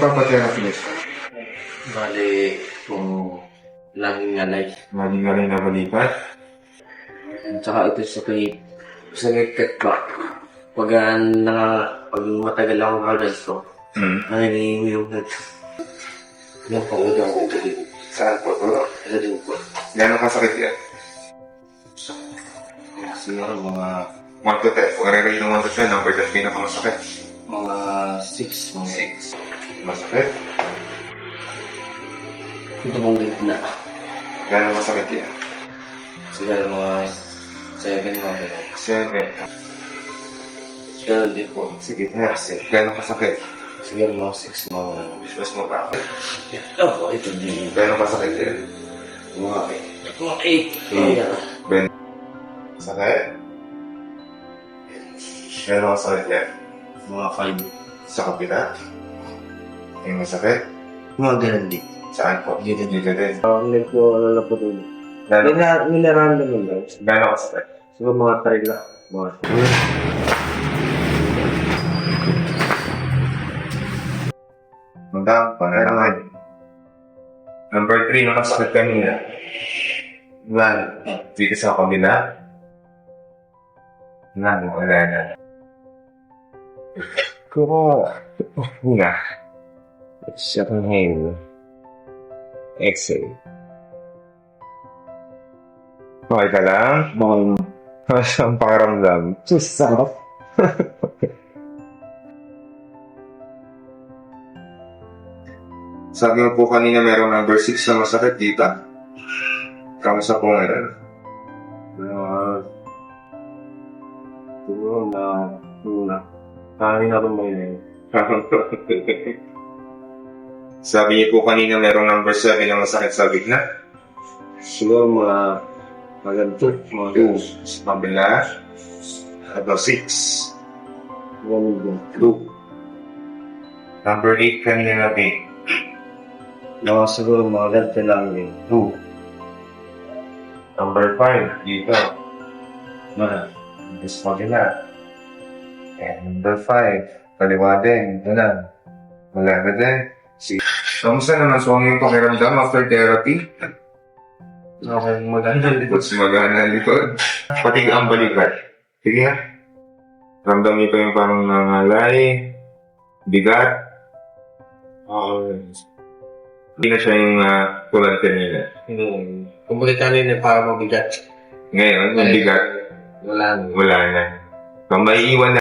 nagpapatherapy niya? Bali, kung laging ngalay. Lagi ka rin nabalikat. Tsaka ito sa kay sa nagkat ba? Pag ah, na, pag matagal ako kalay ko, Hmm. nangingin yung nag... Yung pangulang ko dito. Saan po? Bro? Sa po. Gano'ng kasakit yan? Siguro mga 1 to 10. Kung nare-rate ng 1 to 10, number 10 pinakamasakit. mga 6, mga 6. Masakit? Ito mong gitna. Gano'ng masakit yan? Siguro mga 7 mga ganun. 7. Siguro din po. Sige, nurse. Gano'ng kasakit? Siguro mga 6 mga. Business mo pa ako. Oo, ito din. Gano'ng kasakit yan? Mga 8. Mga 8. Mga ganun. Ben. Masakit? Gano'ng kasakit yan? Mga 5. Sa kapila? Yung masakit? Mga ganun din. Saan po? Dito din. Dito din. Ang next ko, ano na po ito. Gano'ng Nila, nilaram naman lang. gano'ng kasakit? Siguro mga 3 lang. Mga Magdang, panalangin. Number 3 na kasakit kanina. Yan. Dito sa kabila. Yan, wala na. Kuro. Nga. Exhale. Exhale. Okay ka lang? Mga Ang pakiramdam. sarap. Sabi mo po kanina merong number 6 na masakit dito. Kamusta po ngayon? Uh, siguro na, na, kanin na rin mo yun. Sabi niyo po kanina merong number 7 na masakit sa bigna. Siguro mga, mga ganito. Mga 2. Sa kabila. Ano, 6. ganito. 2. Number 8 kanina na B. Mga siguro mga ganito lang yun. 2. Number 5 dito. Mga, Dito sa kabila. And number 5. Kaliwa din. Ito na. Wala na din. Si Kamusta naman so yung pakiramdam after therapy? okay, maganda din. Mas magana ang likod. Pati ang balikat. Sige ha. Ramdam niyo pa yung parang nangalay, bigat. Okay. Hindi na siya yung uh, tulad kanina. Hmm. Kumbaga kanina para mabigat. Ngayon, yung bigat, Wala na. wala na. So, maiiwan